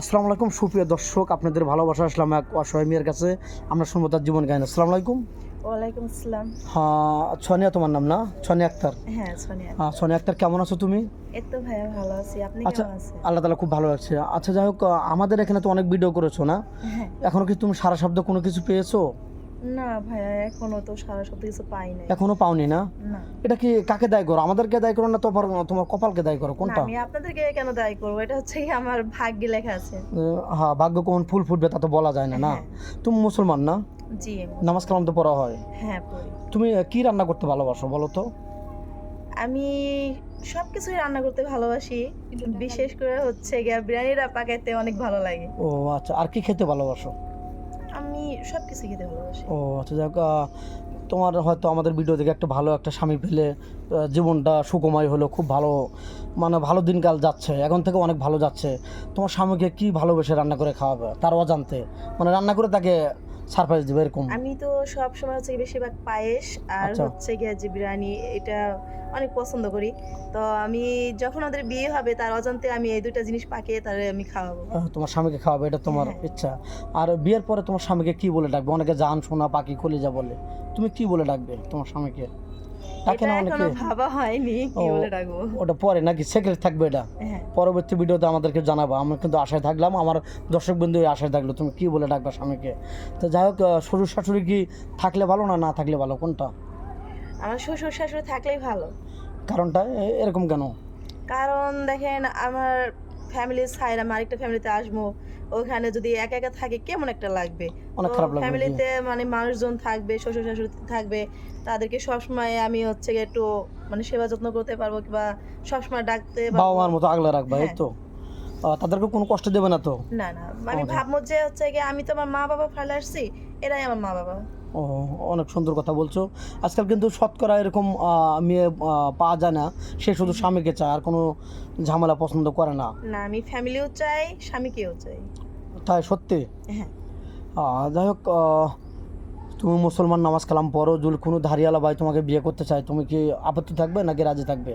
আসসালামু আলাইকুম সুপ্রিয় দর্শক আপনাদের ভালোবাসা আসলাম এক অসহায় মেয়ের কাছে। আমরা শুনব তার জীবন গায়ন আসসালামু আলাইকুম। ওয়ালাইকুম আসসালাম। হ্যাঁ ছনিয়া তোমার নাম না? ছনিয়া আক্তার? হ্যাঁ সোনিয়া হ্যাঁ ছনিয়া আক্তার কেমন আছো তুমি? এই তো ভাইয়া ভালো আছি। আপনি আচ্ছা কেমন আছেন? আল্লাহ তালা খুব ভালো লাগছে আচ্ছা যাই হোক আমাদের এখানে তো অনেক ভিডিও করেছ না? হ্যাঁ। এখনও কি তুমি সারা শব্দ কোনো কিছু পেয়েছ? না ভাইয়া এখনও তো সারা সত্যি কিছু পাই নাই। এখনও পাওনি না? এটা কি কাকে দায় করো? আমাদেরকে দায় করো না তোমার তোমার কপালকে দায় করো? কোনটা? আমি আপনাদেরকে কেন দায়ী করব? এটা হচ্ছে কি আমার ভাগ্যে লেখা আছে। হ্যাঁ ভাগ্য কোন ফুল ফুটবে তা তো বলা যায় না না? হ্যাঁ। তুমি মুসলমান না? জি নামাজ কালাম তো পড়া হয়? হ্যাঁ পড়ি। তুমি কি রান্না করতে ভালোবাসো বলো তো? আমি সব কিছুই রান্না করতে ভালোবাসি। বিশেষ করে হচ্ছে গিয়া বিরিয়ানিটা পাকাইতে অনেক ভালো লাগে। ও আচ্ছা। আর কি খেতে ভালোবাসো? আমি সব কিছু খেতে ভালোবাসি। ও আচ্ছা যাক তোমার হয়তো আমাদের ভিডিও দেখে একটা ভালো একটা স্বামী পেলে জীবনটা সুকময় হলো, খুব ভালো মানে ভালো দিনকাল যাচ্ছে, এখন থেকে অনেক ভালো যাচ্ছে। তোমার স্বামীকে কি ভালোবেসে রান্না করে খাওয়াবে, তার অজান্তে? মানে রান্না করে তাকে সারপ্রাইজ দেবে এরকম? আমি তো সব সময় হচ্ছে বেশিরভাগ পায়েস আর আচ্ছা। হচ্ছে গিয়ে যে বিরিয়ানি এটা অনেক পছন্দ করি। তো আমি যখন ওদের বিয়ে হবে তার অজান্তে আমি এই দুইটা জিনিস পাকিয়ে তার আমি খাওয়াবো। তোমার স্বামীকে খাওয়াবে এটা তোমার হ্যাঁ। ইচ্ছা। আর বিয়ের পরে তোমার স্বামীকে কি বলে ডাকবে? অনেকে জান শোনা পাখি কলিজা বলে। তুমি কি বলে ডাকবে তোমার স্বামীকে? ডাকে না অনেকে ভাবা হয়নি কি বলে ডাকবো? ওটা পরে নাকি সেক্রেট থাকবে এটা? হ্যাঁ। পরবর্তী ভিডিওতে আমাদেরকে জানাব। আমরা কিন্তু আশায় থাকলাম আমার দর্শক বন্ধু আশায় থাকল। তুমি কি বলে ডাকবা স্বামীকে? তো যাই হোক শ্বশুর শাশুড়ি কি থাকলে ভালো না না থাকলে ভালো? কোনটা? আমার শ্বশুর শাশুড়ি থাকলেই ভালো। কারণটা? এরকম কেন? কারণ দেখেন আমার ফ্যামিলির সাইড আমি আরেকটা ফ্যামিলিতে আসব। ওখানে যদি একা একা থাকে কেমন একটা লাগবে। ফ্যামিলিতে মানে মানুষজন থাকবে শ্বশুর শাশুড়ি থাকবে তাদেরকে সবসময় আমি হচ্ছে একটু মানে সেবা যত্ন করতে পারব কিংবা সবসময় ডাকতে বাবা মার মতো আগলে রাখবা এই হ্যাঁ। তো? তাদেরকে কোনো কষ্ট দেবে না তো? না না। আমি. ভাববো যে হচ্ছে আমি তো আমার মা বাবা ফেলে আসছি এরাই আমার মা বাবা ও অনেক সুন্দর কথা বলছো। আজকাল কিন্তু শতকরা এরকম মেয়ে পাওয়া যায় না। সে শুধু স্বামীকে চায় আর কোনো ঝামেলা পছন্দ করে না। না আমি ফ্যামিলিও চাই স্বামীকেও চাই। তাই সত্যি? হ্যাঁ। যাই হোক তুমি মুসলমান নামাজ কালাম পড়ো যদি কোনো ধারিয়ালা ভাই তোমাকে বিয়ে করতে চায় তুমি কি আপত্তি থাকবে নাকি রাজি থাকবে?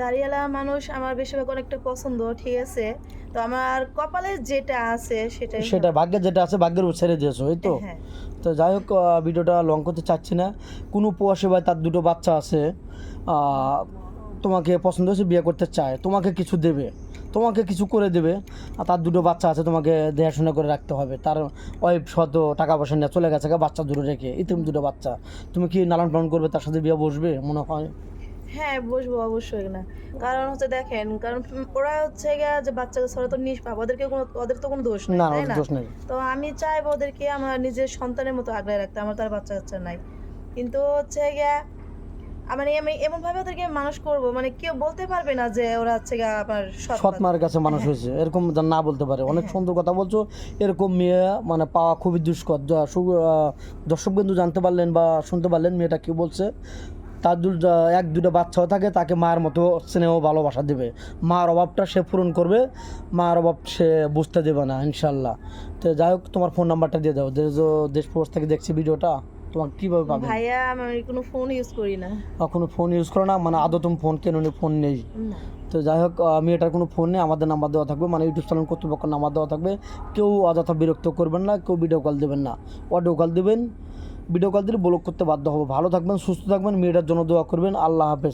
দাঁড়িয়ালা মানুষ আমার বেশিরভাগ অনেকটা পছন্দ ঠিক আছে? তো আমার কপালে যেটা আছে সেটাই সেটা ভাগ্যে যেটা আছে ভাগ্যের উপর ছেড়ে দিয়েছ এই তো? হ্যাঁ। তো যাই হোক ভিডিওটা লং করতে চাচ্ছি না। কোনো প্রবাসী ভাই তার দুটো বাচ্চা আছে তোমাকে পছন্দ হয়েছে বিয়ে করতে চায় তোমাকে কিছু দেবে তোমাকে কিছু করে দেবে আর তার দুটো বাচ্চা আছে তোমাকে দেখাশোনা করে রাখতে হবে। তার ওয়াইফ শত টাকা পয়সা নিয়ে চলে গেছে গা, বাচ্চা দুটো রেখে ইতিম দুটো বাচ্চা। তুমি কি লালন পালন করবে তার সাথে বিয়ে বসবে মনে হয়? হ্যাঁ বসবো অবশ্যই না। কারণ হচ্ছে দেখেন কারণ ওরা হচ্ছে গিয়া যে বাচ্চা কাচ্চারা তো নিষ্পাপ ওদেরকে কোনো ওদের তো কোনো দোষ নেই না তাই না? দোষ নেই। তো আমি চাইব ওদেরকে আমার নিজের সন্তানের মতো আগলে রাখতে আমার তার বাচ্চা কাচ্চা নাই। কিন্তু হচ্ছে গিয়া মানে আমি এমন ভাবে ওদেরকে মানুষ করব মানে কেউ বলতে পারবে না যে ওরা হচ্ছে গিয়া আমার সৎ সৎ মার কাছে মানুষ হয়েছে। এরকম না বলতে পারে। অনেক সুন্দর কথা বলছো। এরকম মেয়ে মানে পাওয়া খুবই দুষ্কর। দর্শক বিন্দু জানতে পারলেন বা শুনতে পারলেন মেয়েটা কি বলছে। তার এক দুটো বাচ্চাও থাকে তাকে মার মতো স্নেহ ভালোবাসা দেবে। মার অভাবটা সে পূরণ করবে মার অভাব সে বুঝতে দেবে না ইনশাল্লাহ তো যাই হোক তোমার ফোন নাম্বারটা দিয়ে দাও। দেশ দেশ প্রবাস থেকে দেখছি ভিডিওটা তোমাকে কীভাবে পাবে? ভাইয়া আমি কোনো ফোন ইউজ করি না। কোনো ফোন ইউজ করো না মানে আদৌ তুমি ফোন কেন ফোন নেই। তো যাই হোক আমি এটার কোনো ফোন নেই আমাদের নাম্বার দেওয়া থাকবে মানে ইউটিউব চ্যানেল কর্তৃপক্ষের নাম্বার দেওয়া থাকবে। কেউ অযথা বিরক্ত করবেন না কেউ ভিডিও কল দেবেন না। অডিও কল দেবেন ভিডিও কল দিলে ব্লক করতে বাধ্য হব। ভালো থাকবেন, সুস্থ থাকবেন, মেয়েটার জন্য দোয়া করবেন। আল্লাহ হাফেজ।